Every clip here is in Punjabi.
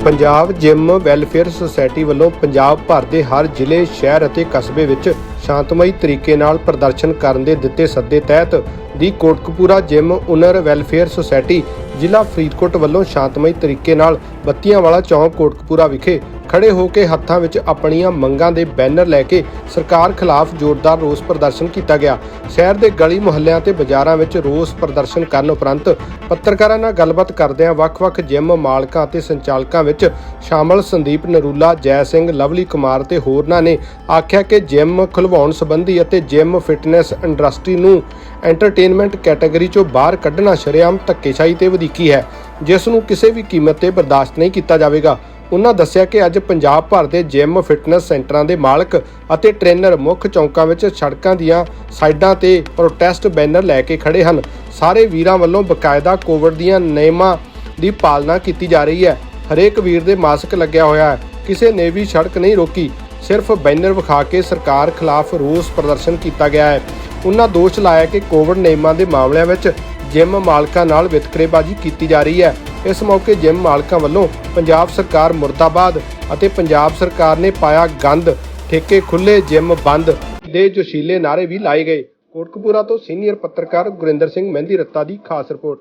ਪੰਜਾਬ ਜਿਮ ਵੈਲਫੇਅਰ ਸੁਸਾਇਟੀ ਵੱਲੋਂ ਪੰਜਾਬ ਭਰ ਦੇ ਹਰ ਜ਼ਿਲ੍ਹੇ, ਸ਼ਹਿਰ ਅਤੇ ਕਸਬੇ ਵਿੱਚ ਸ਼ਾਂਤਮਈ ਤਰੀਕੇ ਨਾਲ ਪ੍ਰਦਰਸ਼ਨ ਕਰਨ ਦੇ ਦਿੱਤੇ ਸੱਦੇ ਤਹਿਤ ਦੀ Kotkapura gym owner welfare society ਜ਼ਿਲ੍ਹਾ ਫਰੀਦਕੋਟ ਵੱਲੋਂ ਸ਼ਾਂਤਮਈ ਤਰੀਕੇ ਨਾਲ ਬੱਤੀਆਂ ਵਾਲਾ ਚੌਂਕ ਕੋਟਕਪੂਰਾ ਵਿਖੇ ਖੜੇ ਹੋ ਕੇ ਹੱਥਾਂ ਵਿੱਚ ਆਪਣੀਆਂ ਮੰਗਾਂ ਦੇ ਬੈਨਰ ਲੈ ਕੇ ਸਰਕਾਰ ਖਿਲਾਫ ਜ਼ੋਰਦਾਰ ਰੋਸ ਪ੍ਰਦਰਸ਼ਨ ਕੀਤਾ ਗਿਆ। ਸ਼ਹਿਰ ਦੇ ਗਲੀ ਮੁਹੱਲਿਆਂ ਤੇ ਬਾਜ਼ਾਰਾਂ ਵਿੱਚ ਰੋਸ ਪ੍ਰਦਰਸ਼ਨ ਕਰਨ ਉਪਰੰਤ ਪੱਤਰਕਾਰਾਂ ਨਾਲ ਗੱਲਬਾਤ ਕਰਦਿਆਂ ਵੱਖ-ਵੱਖ ਜਿਮ ਮਾਲਕਾਂ ਅਤੇ ਸੰਚਾਲਕਾਂ ਵਿੱਚ ਸ਼ਾਮਲ ਸੰਦੀਪ ਨਰੂਲਾ, ਜੈ ਸਿੰਘ, ਲਵਲੀ ਕੁਮਾਰ ਤੇ ਹੋਰਨਾਂ ਨੇ ਆਖਿਆ ਕਿ ਜਿਮ ਖੁਲਵਾਉਣ ਸੰਬੰਧੀ ਅਤੇ ਜਿਮ ਫਿਟਨੈਸ ਇੰਡਸਟਰੀ ਨੂੰ ਐਂਟਰਟੇਨਮੈਂਟ ਕੈਟਾਗਰੀ ਚੋਂ ਬਾਹਰ ਕੱਢਣਾ ਸ਼ਰੇਆਮ ਧੱਕੇਸ਼ਾਹੀ ਤੇ ਵਧੀਕੀ ਹੈ, ਜਿਸ ਨੂੰ ਕਿਸੇ ਵੀ ਕੀਮਤ ਤੇ ਬਰਦਾਸ਼ਤ ਨਹੀਂ ਕੀਤਾ ਜਾਵੇਗਾ। ਉਹਨਾਂ ਦੱਸਿਆ ਕਿ ਅੱਜ ਪੰਜਾਬ ਭਰ ਦੇ ਜਿਮ, ਫਿਟਨੈਸ ਸੈਂਟਰਾਂ ਦੇ ਮਾਲਕ ਅਤੇ ਟ੍ਰੇਨਰ ਮੁੱਖ ਚੌਂਕਾਂ ਵਿੱਚ ਸੜਕਾਂ ਦੀਆਂ ਸਾਈਡਾਂ ਤੇ ਪ੍ਰੋਟੈਸਟ ਬੈਨਰ ਲੈ ਕੇ ਖੜੇ ਹਨ। ਸਾਰੇ ਵੀਰਾਂ ਵੱਲੋਂ ਬਕਾਇਦਾ ਕੋਵਿਡ ਦੀਆਂ ਨਿਯਮਾਂ ਦੀ ਪਾਲਣਾ ਕੀਤੀ ਜਾ ਰਹੀ ਹੈ। ਹਰੇਕ ਵੀਰ ਦੇ ਮਾਸਕ ਲੱਗਿਆ ਹੋਇਆ ਹੈ। ਕਿਸੇ ਨੇ ਵੀ ਸੜਕ ਨਹੀਂ ਰੋਕੀ। ਸਿਰਫ ਬੈਨਰ ਵਿਖਾ ਕੇ ਸਰਕਾਰ ਖਿਲਾਫ ਰੋਸ ਪ੍ਰਦਰਸ਼ਨ ਕੀਤਾ ਗਿਆ ਹੈ। ਉਹਨਾਂ ਦੋਸ਼ ਲਾਇਆ ਕਿ ਕੋਵਿਡ ਨਿਯਮਾਂ ਦੇ ਮਾਮਲਿਆਂ ਵਿੱਚ ਜਿਮ ਮਾਲਕਾਂ ਨਾਲ ਵਿਤਕਰੇਬਾਜ਼ੀ ਕੀਤੀ ਜਾ ਰਹੀ ਹੈ। ਇਸ ਮੌਕੇ ਜਿਮ ਮਾਲਕਾਂ ਵੱਲੋਂ ਪੰਜਾਬ ਸਰਕਾਰ ਮੁਰਦਾਬਾਦ ਅਤੇ ਪੰਜਾਬ ਸਰਕਾਰ ਨੇ ਪਾਇਆ ਗੰਦ। ਠੇਕੇ ਖੁੱਲੇ ਜਿਮ ਬੰਦ ਦੇ ਜੋਸ਼ੀਲੇ ਨਾਰੇ ਵੀ ਲਾਏ ਗਏ। ਕੋਟਕਪੂਰਾ ਤੋਂ ਸੀਨੀਅਰ ਪੱਤਰਕਾਰ ਗੁਰਿੰਦਰ ਸਿੰਘ ਮਹਿੰਦੀ ਰੱਤਾ ਦੀ ਖਾਸ ਰਿਪੋਰਟ।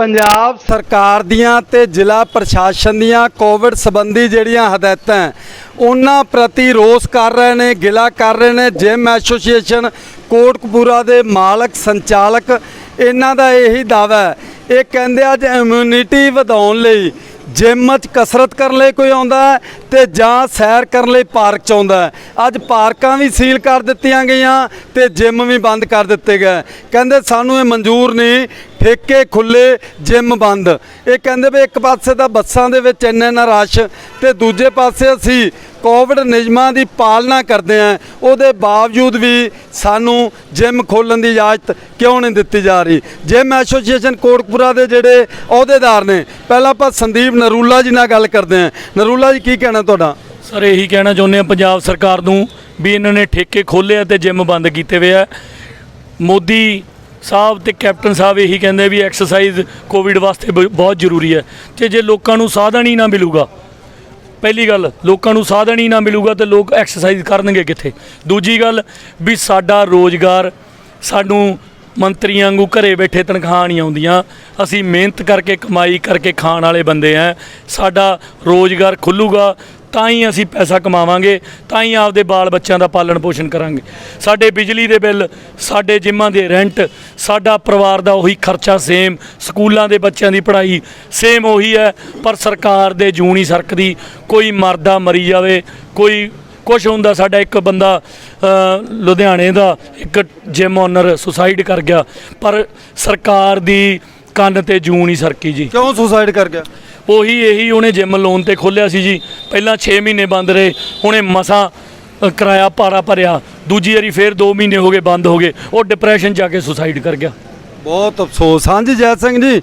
ਪੰਜਾਬ ਸਰਕਾਰ ਦੀਆਂ ਤੇ ਜ਼ਿਲ੍ਹਾ ਪ੍ਰਸ਼ਾਸਨ ਦੀਆਂ ਕੋਵਿਡ ਸੰਬੰਧੀ ਜਿਹੜੀਆਂ ਹਦਾਇਤਾਂ ਉਹਨਾਂ ਪ੍ਰਤੀ ਰੋਸ ਕਰ ਰਹੇ ਨੇ, ਗਿਲਾ ਕਰ ਰਹੇ ਨੇ। ਜਿਮ ਐਸੋਸੀਏਸ਼ਨ ਕੋਟਕਪੂਰਾ ਦੇ ਮਾਲਕ, ਸੰਚਾਲਕ, ਇਹਨਾਂ ਦਾ ਇਹੀ ਦਾਵਾ ਇਹ ਕਹਿੰਦੇ ਅੱਜ ਇਮਿਊਨਿਟੀ ਵਧਾਉਣ ਲਈ ਜਿਮ 'ਚ ਕਸਰਤ ਕਰਨ ਲਈ ਕੋਈ ਆਉਂਦਾ ਤੇ ਜਾਂ ਸੈਰ ਕਰਨ ਲਈ ਪਾਰਕ 'ਚ ਆਉਂਦਾ ਅੱਜ ਪਾਰਕਾਂ ਵੀ ਸੀਲ ਕਰ ਦਿੱਤੀਆਂ ਗਈਆਂ ਤੇ ਜਿਮ ਵੀ ਬੰਦ ਕਰ ਦਿੱਤੇ ਗਏ। ਕਹਿੰਦੇ ਸਾਨੂੰ ਇਹ ਮਨਜ਼ੂਰ ਨਹੀਂ, ਠੇਕੇ ਖੁੱਲੇ ਜਿਮ ਬੰਦ। ਇਹ ਕਹਿੰਦੇ ਵੀ ਇੱਕ ਪਾਸੇ ਤਾਂ ਬੱਸਾਂ ਦੇ ਵਿੱਚ ਇੰਨਾ ਇੰਨਾ ਰਸ਼ ਤੇ ਦੂਜੇ ਪਾਸੇ ਅਸੀਂ ਕੋਵਿਡ ਨਿਯਮਾਂ ਦੀ ਪਾਲਣਾ ਕਰਦੇ ਆਂ ਉਹਦੇ ਬਾਵਜੂਦ ਵੀ ਸਾਨੂੰ ਜਿਮ ਖੋਲਣ ਦੀ ਇਜਾਜ਼ਤ ਕਿਉਂ ਨਹੀਂ ਦਿੱਤੀ ਜਾ ਰਹੀ? ਜਿਮ ਐਸੋਸੀਏਸ਼ਨ ਕੋਟਕਪੂਰਾ ਦੇ ਜਿਹੜੇ ਅਹੁਦੇਦਾਰ ਨੇ, ਪਹਿਲਾਂ ਆਪਾਂ ਸੰਦੀਪ ਨਰੂਲਾ ਜੀ ਨਾਲ ਗੱਲ ਕਰਦੇ ਆਂ ਨਰੂਲਾ ਜੀ ਕੀ ਕਹਿਣਾ ਤੁਹਾਡਾ? ਸਰ, ਇਹੀ ਕਹਿਣਾ ਚਾਹੁੰਦੇ ਆ ਪੰਜਾਬ ਸਰਕਾਰ ਨੂੰ ਵੀ ਇਹਨਾਂ ਨੇ ਠੇਕੇ ਖੋਲ੍ਹੇ ਆ ਤੇ ਜਿਮ ਬੰਦ ਕੀਤੇ ਹੋਏ ਆ। ਮੋਦੀ ਸਾਹਿਬ ਤੇ ਕੈਪਟਨ ਸਾਹਿਬ ਇਹੀ ਕਹਿੰਦੇ ਵੀ ਐਕਸਰਸਾਈਜ਼ ਕੋਵਿਡ ਵਾਸਤੇ ਬ- ਬਹੁਤ ਜ਼ਰੂਰੀ ਹੈ। ਤੇ ਜੇ ਲੋਕਾਂ ਨੂੰ ਸਾਧਨ ਹੀ ਨਾ ਮਿਲੂਗਾ, ਪਹਿਲੀ ਗੱਲ, ਲੋਕਾਂ ਨੂੰ ਸਾਧਨ ਹੀ ਨਾ ਮਿਲੂਗਾ ਤੇ ਲੋਕ ਐਕਸਰਸਾਈਜ਼ ਕਰਨਗੇ ਕਿੱਥੇ? ਦੂਜੀ ਗੱਲ ਵੀ ਸਾਡਾ ਰੋਜ਼ਗਾਰ ਸਾਨੂੰ ਮੰਤਰੀਆਂ ਵਾਂਗੂ ਘਰੇ ਬੈਠੇ ਤਨਖਾਹ ਨਹੀਂ ਆਉਂਦੀਆਂ। ਅਸੀਂ ਮਿਹਨਤ ਕਰਕੇ, ਕਮਾਈ ਕਰਕੇ ਖਾਣ ਵਾਲੇ ਬੰਦੇ ਆ। ਸਾਡਾ ਰੋਜ਼ਗਾਰ ਖੁੱਲੂਗਾ, ਤਾਂ ਹੀ ਅਸੀਂ ਪੈਸਾ ਕਮਾਵਾਂਗੇ, ਤਾਂ ਹੀ ਆਪਦੇ ਬਾਲ ਬੱਚਿਆਂ ਦਾ ਪਾਲਣ ਪੋਸ਼ਣ ਕਰਾਂਗੇ। ਸਾਡੇ ਬਿਜਲੀ ਦੇ ਬਿੱਲ, ਸਾਡੇ ਜਿੰਮਾਂ ਦੇ ਰੈਂਟ, ਸਾਡਾ ਪਰਿਵਾਰ ਦਾ ਉਹੀ ਖਰਚਾ ਸੇਮ ਸਕੂਲਾਂ ਦੇ ਬੱਚਿਆਂ ਦੀ ਪੜ੍ਹਾਈ ਸੇਮ ਉਹੀ ਹੈ। ਪਰ ਸਰਕਾਰ ਦੇ ਜੂੰ ਸਰਕ ਦੀ ਕੋਈ ਮਰਦਾ ਮਰੀ ਜਾਵੇ, ਕੋਈ ਕੁਛ ਹੁੰਦਾ, ਸਾਡਾ ਇੱਕ ਬੰਦਾ ਲੁਧਿਆਣੇ ਦਾ ਇੱਕ ਜਿਮ ਓਨਰ ਸੁਸਾਈਡ ਕਰ ਗਿਆ ਪਰ ਸਰਕਾਰ ਦੀ ਕੰਨ ਤੇ ਜੂੰ ਨਹੀਂ ਸਰਕੀ ਜੀ। ਕਿਉਂ ਸੁਸਾਈਡ ਕਰ ਗਿਆ? ਉਹੀ ਇਹੀ ਉਹਨੇ ਜਿਮ ਲੋਨ ਤੇ ਖੋਲਿਆ ਸੀ ਜੀ। ਪਹਿਲਾਂ 6 ਮਹੀਨੇ ਬੰਦ ਰਹੇ ਹੁਣੇ ਮਸਾਂ ਅ, ਕਿਰਾਇਆ ਭਾਰਾ ਭਰਿਆ। ਦੂਜੀ ਵਾਰੀ ਫੇਰ 2 ਮਹੀਨੇ ਹੋ ਗਏ ਬੰਦ ਹੋ ਗਏ। ਉਹ ਡਿਪਰੈਸ਼ਨ ਜਾ ਕੇ ਸੁਸਾਈਡ ਕਰ ਗਿਆ। ਬਹੁਤ ਅਫਸੋਸ। ਹਾਂਜੀ ਜੈ ਸਿੰਘ ਜੀ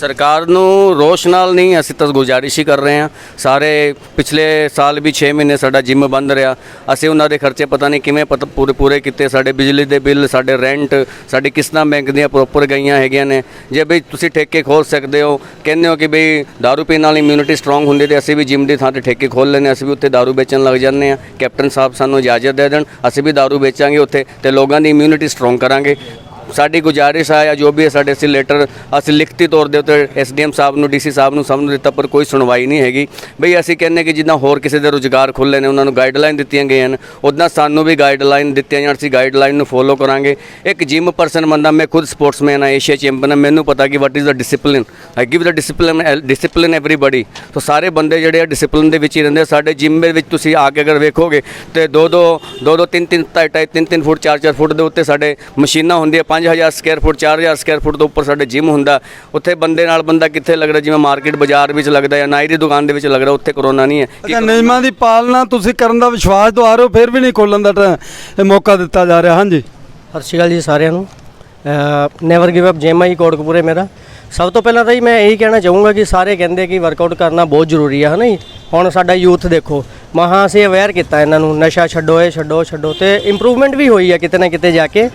ਸਰਕਾਰ ਨੂੰ ਰੋਸ਼ ਨਾਲ ਨਹੀਂ ਅਸੀਂ ਤਾਂ ਗੁਜ਼ਾਰਿਸ਼ ਹੀ ਕਰ ਰਹੇ ਹਾਂ ਸਾਰੇ ਪਿਛਲੇ ਸਾਲ ਵੀ 6 ਮਹੀਨੇ ਸਾਡਾ ਜਿਮ ਬੰਦ ਰਿਹਾ ਅਸੀਂ ਉਹਨਾਂ ਦੇ ਖਰਚੇ ਪਤਾ ਨਹੀਂ ਕਿਵੇਂ ਪਤ- ਪੂਰੇ ਪੂਰੇ ਕੀਤੇ ਸਾਡੇ ਬਿਜਲੀ ਦੇ ਬਿੱਲ ਸਾਡੇ ਰੈਂਟ ਸਾਡੀ ਕਿਸ਼ਤਾਂ ਬੈਂਕ ਦੀਆਂ ਪ੍ਰੋਪਰ ਗਈਆਂ ਹੈਗੀਆਂ ਨੇ ਜੇ ਬਈ ਤੁਸੀਂ ਠੇਕੇ ਖੋਲ ਸਕਦੇ ਹੋ ਕਹਿੰਦੇ ਹੋ ਕਿ ਬਈ दारू ਪੀਣ ਨਾਲ ਇਮਿਊਨਿਟੀ ਸਟਰੋਂਗ ਹੁੰਦੀ ਤੇ ਅਸੀਂ ਵੀ ਜਿਮ ਦੀ ਥਾਂ ਤੇ ਠੇਕੇ ਖੋਲ ਲੈਂਦੇ ਹਾਂ ਅਸੀਂ ਵੀ ਉੱਥੇ दारू ਵੇਚਣ ਲੱਗ ਜਾਂਦੇ ਹਾਂ ਕੈਪਟਨ ਸਾਹਿਬ ਸਾਨੂੰ ਇਜਾਜ਼ਤ ਦੇ ਦੇਣ ਅਸੀਂ ਵੀ दारू ਵੇਚਾਂਗੇ ਉੱਥੇ ਤੇ ਲੋਕਾਂ ਦੀ ਇਮਿਊਨਿਟੀ ਸਟਰੋਂਗ ਕਰਾਂਗੇ ਸਾਡੀ ਗੁਜ਼ਾਰਿਸ਼ ਆ ਜਾਂ ਜੋ ਵੀ ਹੈ ਸਾਡੇ ਅਸੀਂ ਲੈਟਰ ਅਸੀਂ ਲਿਖਤੀ ਤੌਰ ਦੇ ਉੱਤੇ ਐਸਡੀਐਮ ਸਾਹਿਬ ਨੂੰ ਡੀਸੀ ਸਾਹਿਬ ਨੂੰ ਸਭ ਨੂੰ ਦਿੱਤਾ, ਪਰ ਕੋਈ ਸੁਣਵਾਈ ਨਹੀਂ ਹੈਗੀ। ਬਈ ਅਸੀਂ ਕਹਿੰਦੇ ਕਿ ਜਿੱਦਾਂ ਹੋਰ ਕਿਸੇ ਦੇ ਰੁਜ਼ਗਾਰ ਖੁੱਲੇ ਨੇ, ਉਹਨਾਂ ਨੂੰ ਗਾਈਡਲਾਈਨ ਦਿੱਤੀਆਂ ਗਈਆਂ ਹਨ ਉਦਾਂ ਸਾਨੂੰ ਵੀ ਗਾਈਡਲਾਈਨ ਦਿੱਤੀਆਂ ਜਾਣ, ਅਸੀਂ ਗਾਈਡਲਾਈਨ ਨੂੰ ਫੋਲੋ ਕਰਾਂਗੇ। ਇੱਕ ਜਿਮ ਪਰਸਨ ਬੰਦਾ, ਮੈਂ ਖੁਦ ਸਪੋਰਟਸਮੈਨ ਆ ਏਸ਼ੀਆ ਚੈਂਪੀਅਨ ਹਾਂ ਮੈਨੂੰ ਪਤਾ ਕਿ what is the discipline I give the discipline discipline everybody so ਸਾਰੇ ਬੰਦੇ ਜਿਹੜੇ ਆ ਡਿਸਪਲਿਨ ਦੇ ਵਿੱਚ ਹੀ ਰਹਿੰਦੇ ਆ। ਸਾਡੇ ਜਿਮ ਦੇ ਵਿੱਚ ਤੁਸੀਂ ਆ ਕੇ ਅਗਰ ਵੇਖੋਗੇ, ਤੇ ਦੋ ਦੋ ਦੋ ਦੋ ਤਿੰਨ ਤਿੰਨ ਢਾਈ ਢਾਈ ਤਿੰਨ ਤਿੰਨ ਫੁੱਟ ਚਾਰ ਚਾਰ ਫੁੱਟ ਦੇ ਉੱਤੇ ਸਾਡੇ ਮਸ਼ੀਨਾਂ ਹੁੰਦੀਆਂ 5000 ਸਕੁਅਰ ਫੁੱਟ 4000 ਸਕੁਅਰ ਫੁੱਟ ਤੋਂ ਉੱਪਰ ਸਾਡੇ ਜਿਮ ਹੁੰਦਾ। ਉੱਥੇ ਬੰਦੇ ਨਾਲ ਬੰਦਾ ਕਿੱਥੇ ਲੱਗਦਾ? ਜਿਵੇਂ ਮਾਰਕੀਟ ਬਾਜ਼ਾਰ ਵਿੱਚ ਲੱਗਦਾ ਜਾਂ ਨਾਈ ਦੀ ਦੁਕਾਨ ਦੇ ਵਿੱਚ ਲੱਗਦਾ ਉੱਥੇ ਕਰੋਨਾ ਨਹੀਂ ਹੈ। ਨਿਯਮਾਂ ਦੀ ਪਾਲਣਾ ਤੁਸੀਂ ਕਰਨ ਦਾ ਵਿਸ਼ਵਾਸ ਦਵਾ ਰਹੇ ਹੋ ਫਿਰ ਵੀ ਨਹੀਂ ਖੋਲਣ ਦਾ ਮੌਕਾ ਦਿੱਤਾ ਜਾ ਰਿਹਾ। ਹਾਂਜੀ। ਸਤਿ ਸ਼੍ਰੀ ਅਕਾਲ ਜੀ ਸਾਰਿਆਂ ਨੂੰ। ਨੈਵਰ ਗਿਵ ਅਪ ਜਿਮ ਆਈ ਕੋਟਕਪੂਰੇ ਮੇਰਾ। ਸਭ ਤੋਂ ਪਹਿਲਾਂ ਤਾਂ ਜੀ ਮੈਂ ਇਹੀ ਕਹਿਣਾ ਚਾਹੂੰਗਾ ਕਿ ਸਾਰੇ ਕਹਿੰਦੇ ਕਿ ਵਰਕਆਊਟ ਕਰਨਾ ਬਹੁਤ ਜ਼ਰੂਰੀ ਹੈ ਹਨਾ ਜੀ? ਹੁਣ ਸਾਡਾ ਯੂਥ ਦੇਖੋ ਮਹਾਂ ਅਸੀਂ ਅਵੇਅਰ ਕੀਤਾ ਇਹਨਾਂ ਨੂੰ, ਨਸ਼ਾ ਛੱਡੋ, ਇਹ ਛੱਡੋ ਛੱਡੋ ਤੇ ਇੰਪਰੂਵਮੈਂਟ ਵੀ ਹੋਈ ਹੈ ਕਿਤੇ ਨਾ ਕਿਤੇ ਜਾ ਕੇ।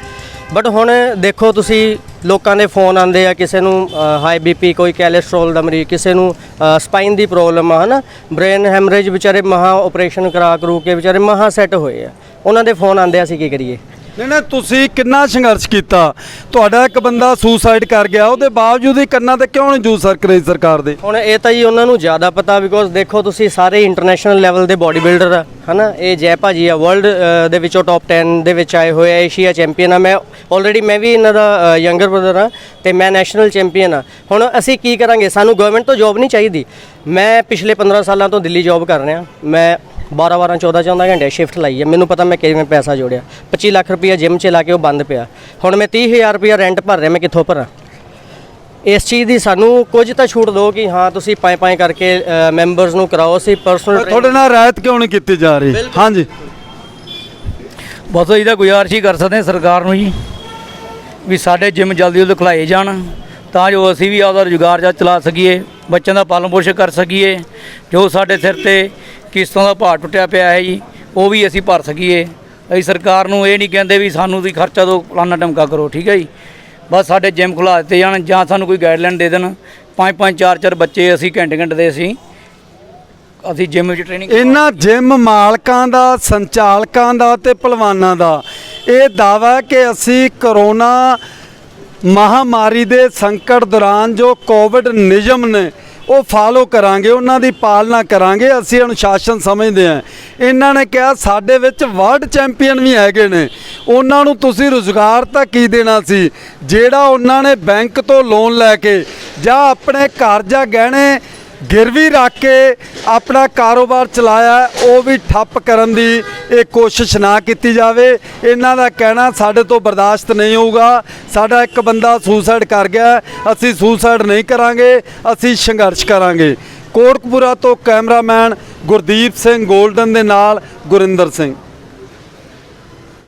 ਬਟ ਹੁਣ ਦੇਖੋ ਤੁਸੀਂ, ਲੋਕਾਂ ਦੇ ਫੋਨ ਆਉਂਦੇ ਆ, ਕਿਸੇ ਨੂੰ ਹਾਈ ਬੀਪੀ ਕੋਈ ਕੋਲੇਸਟ੍ਰੋਲ ਦਾ ਮਰੀਜ਼ ਕਿਸੇ ਨੂੰ ਸਪਾਈਨ ਦੀ ਪ੍ਰੋਬਲਮ ਆ, ਹਨਾ? ਬ੍ਰੇਨ ਹੈਮਰੇਜ ਵਿਚਾਰੇ ਮਹਾ ਆਪਰੇਸ਼ਨ ਕਰਾ ਕਰੂ ਕੇ ਵਿਚਾਰੇ ਮਹਾ ਸੈੱਟ ਹੋਏ ਆ। ਉਹਨਾਂ ਦੇ ਫੋਨ ਆਉਂਦੇ ਆ, ਅਸੀਂ ਕੀ ਕਰੀਏ? ਨਹੀਂ ਨਹੀਂ, ਤੁਸੀਂ ਕਿੰਨਾ ਸੰਘਰਸ਼ ਕੀਤਾ? ਤੁਹਾਡਾ ਇੱਕ ਬੰਦਾ ਸੁਸਾਈਡ ਕਰ ਗਿਆ, ਉਹਦੇ ਬਾਵਜੂਦ ਹੀ ਕੰਨਾਂ ਤੇ ਕਿਉਂ ਨਹੀਂ ਜੂਸ ਸਰਕ ਰਹੀ ਸਰਕਾਰ ਦੇ? ਹੁਣ ਇਹ ਤਾਂ ਜੀ ਉਹਨਾਂ ਨੂੰ ਜ਼ਿਆਦਾ ਪਤਾ ਬਿਕੋਜ਼ ਦੇਖੋ ਤੁਸੀਂ ਸਾਰੇ ਇੰਟਰਨੈਸ਼ਨਲ ਲੈਵਲ ਦੇ ਬਾਡੀ ਬਿਲਡਰ ਆ, ਹਨਾ? ਇਹ ਜੈ ਭਾਜੀ ਆ ਵਰਲਡ ਦੇ ਵਿੱਚੋਂ ਟੌਪ 10 ਦੇ ਵਿੱਚ ਆਏ ਹੋਏ ਆ ਏਸ਼ੀਆ ਚੈਂਪੀਅਨ ਆ। ਮੈਂ ਆਲਰੇਡੀ ਮੈਂ ਵੀ ਇਹਨਾਂ ਦਾ ਯੰਗਰ ਬ੍ਰਦਰ ਆ ਤੇ ਮੈਂ ਨੈਸ਼ਨਲ ਚੈਂਪੀਅਨ ਆ। ਹੁਣ ਅਸੀਂ ਕੀ ਕਰਾਂਗੇ? ਸਾਨੂੰ ਗਵਰਨਮੈਂਟ ਤੋਂ ਜੌਬ ਨਹੀਂ ਚਾਹੀਦੀ। ਮੈਂ ਪਿਛਲੇ 15 ਸਾਲਾਂ ਤੋਂ ਦਿੱਲੀ ਜੌਬ ਕਰ ਰਿਹਾ। ਮੈਂ 12 12 14 14 ਘੰਟੇ ਸ਼ਿਫਟ ਲਾਈ ਹੈ ਮੈਨੂੰ ਪਤਾ ਮੈਂ ਕਿਵੇਂ ਪੈਸਾ ਜੋੜਿਆ। 25 ਲੱਖ ਰੁਪਇਆ ਜਿਮ 'ਚ ਲਾ ਕੇ ਉਹ ਬੰਦ ਪਿਆ। ਹੁਣ ਮੈਂ 30000 ਰੁਪਇਆ ਰੈਂਟ ਭਰ ਰਿਹਾ ਮੈਂ ਕਿੱਥੋਂ ਭਰਾਂ? ਇਸ ਚੀਜ਼ ਦੀ ਸਾਨੂੰ ਕੁਝ ਤਾਂ ਛੂਟ ਦਿਓ ਕਿ ਹਾਂ ਤੁਸੀਂ ਪਾਏ ਪਾਏ ਕਰਕੇ ਮੈਂਬਰਸ ਨੂੰ ਕਰਾਓ ਅਸੀਂ ਪਰਸਨਲ ਤੁਹਾਡੇ ਨਾਲ ਰਾਇਤ ਕਿਉਂ ਨਹੀਂ ਕੀਤੀ ਜਾ ਰਹੀ? ਹਾਂਜੀ। ਬਸ ਇਹਦਾ ਗੁਜ਼ਾਰਿਸ਼ ਹੀ ਕਰ ਸਕਦੇ ਹਾਂ ਸਰਕਾਰ ਨੂੰ ਜੀ ਵੀ ਸਾਡੇ ਜਿਮ ਜਲਦੀ ਜਲਦੀ ਖੁਲਾਏ ਜਾਣ। ਤਾਂ ਜੋ ਅਸੀਂ ਵੀ ਆਪਦਾ ਰੁਜ਼ਗਾਰ ਜਾਂ ਚਲਾ ਸਕੀਏ ਬੱਚਿਆਂ ਦਾ ਪਾਲਣ ਪੋਸ਼ਣ ਕਰ ਸਕੀਏ। ਜੋ ਸਾਡੇ ਸਿਰ ਤੇ ਕਿਸ਼ਤਾਂ ਦਾ ਭਾਰ ਟੁੱਟਿਆ ਪਿਆ ਹੈ ਜੀ ਉਹ ਵੀ ਅਸੀਂ ਭਰ ਸਕੀਏ। ਅਸੀਂ ਸਰਕਾਰ ਨੂੰ ਇਹ ਨਹੀਂ ਕਹਿੰਦੇ ਵੀ ਸਾਨੂੰ ਤੁਸੀਂ ਖਰਚਾ ਦੋ ਫਲਾਨਾ ਟਮਕਾ ਕਰੋ ਠੀਕ ਹੈ ਜੀ। ਬਸ ਸਾਡੇ ਜਿਮ ਖੁਲਾ ਦਿੱਤੇ ਜਾਣ ਜਾਂ ਸਾਨੂੰ ਕੋਈ ਗਾਈਡਲਾਈਨ ਦੇ ਦੇਣ। ਪੰਜ ਪੰਜ ਚਾਰ ਚਾਰ ਬੱਚੇ ਅਸੀਂ ਘੰਟੇ ਘੰਟੇ ਦੇ ਅਸੀਂ ਅਸੀਂ ਜਿਮ ਵਿੱਚ ਟ੍ਰੇਨਿੰਗ ਇਹਨਾਂ ਜਿਮ ਮਾਲਕਾਂ ਦਾ ਸੰਚਾਲਕਾਂ ਦਾ ਤੇ ਪਹਿਲਵਾਨਾਂ ਦਾ। ਇਹ ਦਾਵਾ ਕਿ ਅਸੀਂ ਕਰੋਨਾ ਮਹਾਮਾਰੀ ਦੇ ਸੰਕਟ ਦੌਰਾਨ ਜੋ ਕੋਵਿਡ ਨਿਯਮ ਨੇ ਉਹ ਫਾਲੋ ਕਰਾਂਗੇ, ਉਹਨਾਂ ਦੀ ਪਾਲਣਾ ਕਰਾਂਗੇ, ਅਸੀਂ ਅਨੁਸ਼ਾਸਨ ਸਮਝਦੇ ਹਾਂ। ਇਹਨਾਂ ਨੇ ਕਿਹਾ, ਸਾਡੇ ਵਿੱਚ ਵਰਲਡ ਚੈਂਪੀਅਨ ਵੀ ਹੈਗੇ ਨੇ। ਉਹਨਾਂ ਨੂੰ ਤੁਸੀਂ ਰੁਜ਼ਗਾਰ ਤਾਂ ਕੀ ਦੇਣਾ ਸੀ? ਜਿਹੜਾ ਉਹਨਾਂ ਨੇ ਬੈਂਕ ਤੋਂ ਲੋਨ ਲੈ ਕੇ ਜਾਂ ਆਪਣੇ ਘਰ ਜਾਂ ਗਹਿਣੇ ਗਿਰਵੀ ਰੱਖ ਕੇ ਆਪਣਾ ਕਾਰੋਬਾਰ ਚਲਾਇਆ ਉਹ ਵੀ ਠੱਪ ਕਰਨ ਦੀ ਇਹ ਕੋਸ਼ਿਸ਼ ਨਾ ਕੀਤੀ ਜਾਵੇ। ਇਹਨਾਂ ਦਾ ਕਹਿਣਾ ਸਾਡੇ ਤੋਂ ਬਰਦਾਸ਼ਤ ਨਹੀਂ ਹੋਊਗਾ। ਸਾਡਾ ਇੱਕ ਬੰਦਾ ਸੁਸਾਈਡ ਕਰ ਗਿਆ ਅਸੀਂ ਸੁਸਾਈਡ ਨਹੀਂ ਕਰਾਂਗੇ, ਅਸੀਂ ਸੰਘਰਸ਼ ਕਰਾਂਗੇ। ਕੋਟਕਪੂਰਾ ਤੋਂ ਕੈਮਰਾਮੈਨ ਗੁਰਦੀਪ ਸਿੰਘ ਗੋਲਡਨ ਦੇ ਨਾਲ ਗੁਰਿੰਦਰ ਸਿੰਘ।